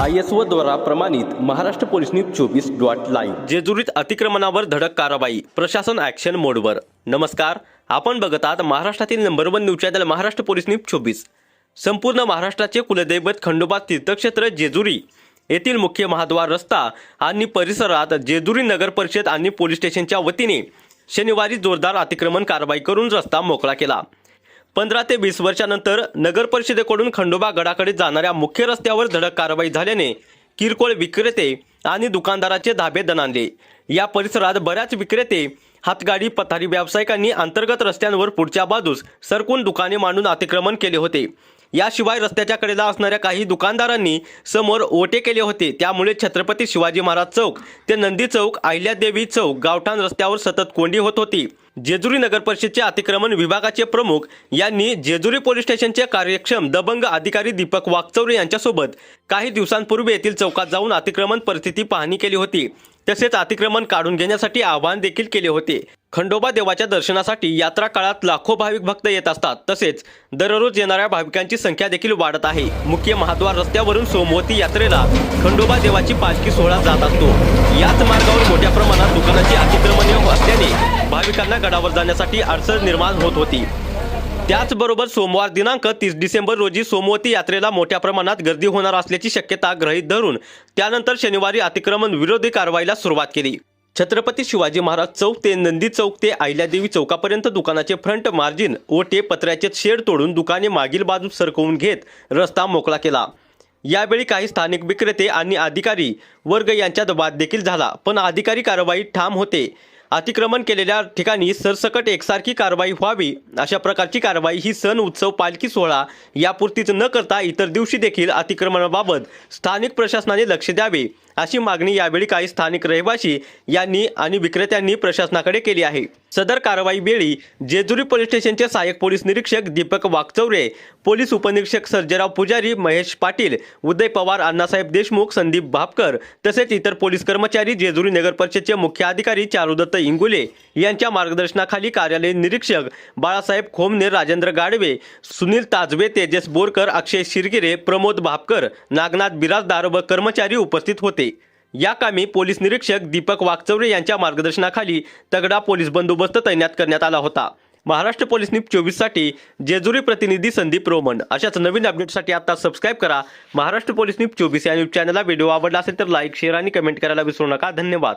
I S O द्वारा प्रमाणित Maharashtra police news चोवीस डॉट लाईव्ह. जेजुरीत अतिक्रमणावर धडक कारवाई प्रशासन ॲक्शन मोडवर. नमस्कार आपण बघत आहात महाराष्ट्रातील number one news channel Maharashtra police news चोवीस. संपूर्ण महाराष्ट्राचे कुलदैवत खंडोबा तीर्थक्षेत्र जेजुरी येथील मुख्य महाद्वार रस्ता आणि परिसरात जेजुरी नगर परिषद आणि पोलीस स्टेशनच्या वतीने शनिवारी जोरदार अतिक्रमण कारवाई करून रस्ता मोकळा केला. पंधरा ते वीस वर्षानंतर नगर परिषदेकडून खंडोबा गडाकडे जाणाऱ्या मुख्य रस्त्यावर धडक कारवाई झाल्याने किरकोळ विक्रेते आणि दुकानदाराचे धाबे दणाणले. या परिसरात बऱ्याच विक्रेते हातगाडी पथारी व्यावसायिकांनी अंतर्गत रस्त्यांवर पुढच्या बाजूस सरकून दुकाने मांडून अतिक्रमण केले होते. याशिवाय रस्त्याच्या कडेला असणाऱ्या काही दुकानदारांनी समोर ओटे केले होते. त्यामुळे छत्रपती शिवाजी महाराज चौक ते नंदी चौक अहिल्यादेवी चौक गावठाण रस्त्यावर सतत कोंडी होत होती. जेजुरी नगर परिषदचे अतिक्रमण विभागाचे प्रमुख यांनी जेजुरी पोलीस स्टेशनचे कार्यक्षम दबंग अधिकारी दीपक वाकचौरे यांच्यासोबत काही दिवसांपूर्वी येथील चौकात जाऊन अतिक्रमण परिस्थिती पाहणी केली होती. तसेच अतिक्रमण काढून घेण्यासाठी आवाहन देखील केले होते. खंडोबा देवाच्या दर्शनासाठी यात्रा काळात लाखो भाविक भक्त येत असतात. तसेच दररोज येणाऱ्या भाविकांची संख्या देखील वाढत आहे. मुख्य महाद्वार रस्त्यावरून सोमवती यात्रेला खंडोबा देवाची पालखी सोहळा जात असतो. याच मार्गावर मोठ्या प्रमाणात दुकानाची अतिक्रमणे असल्याने भाविकांना गडावर जाण्यासाठी अडचण निर्माण होत होती. त्याचबरोबर सोमवार दिनांक तीस डिसेंबर रोजी सोमवती यात्रेला मोठ्या प्रमाणात गर्दी होणार असल्याची शक्यता गृहीत धरून त्यानंतर शनिवारी अतिक्रमण विरोधी कारवाईला सुरुवात केली. छत्रपती शिवाजी महाराज चौक ते नंदी चौक ते अहिल्यादेवी चौकापर्यंत दुकानाचे फ्रंट मार्जिन ओटे पत्र्याचे शेड तोडून दुकाने मागील बाजूस सरकवून घेत रस्ता मोकळा केला. यावेळी काही स्थानिक विक्रेते आणि अधिकारी वर्ग यांच्यात वाद देखील झाला पण अधिकारी कारवाई ठाम होते. अतिक्रमण केलेल्या ठिकाणी सरसकट एकसारखी कारवाई व्हावी. अशा प्रकारची कारवाई ही सण उत्सव पालखी सोहळा यापुरतीच न करता इतर दिवशी देखील अतिक्रमणाबाबत स्थानिक प्रशासनाने लक्ष द्यावे अशी मागणी यावेळी काही स्थानिक रहिवासी यांनी आणि विक्रेत्यांनी प्रशासनाकडे केली आहे. सदर कारवाई वेळी जेजुरी पोलीस स्टेशनचे सहाय्यक पोलीस निरीक्षक दीपक वाकचौरे पोलीस उपनिरीक्षक सर्जेराव पुजारी महेश पाटील उदय पवार अण्णासाहेब देशमुख संदीप भापकर तसेच इतर पोलीस कर्मचारी जेजुरी नगर परिषदेचे मुख्य अधिकारी चारुदत्त इंगुले यांच्या मार्गदर्शनाखाली कार्यालय निरीक्षक बाळासाहेब खोमने राजेंद्र गाडवे सुनील ताजवे तेजस बोरकर अक्षय शिरगिरे प्रमोद भापकर नागनाथ बिराजदार व कर्मचारी उपस्थित होते. या कामी पोलीस निरीक्षक दीपक वाकचौरे यांच्या मार्गदर्शनाखाली तगडा पोलीस बंदोबस्त तैनात करण्यात आला होता. महाराष्ट्र पोलीस न्यूज चोवीससाठी जेजुरी प्रतिनिधी संदीप रोमन. अशाच नवीन अपडेटसाठी आता सबस्क्राईब करा. महाराष्ट्र पोलीस न्यूज चोवीस या न्यूज चॅनलला व्हिडिओ आवडला असेल तर लाईक शेअर आणि कमेंट करायला विसरू नका. धन्यवाद.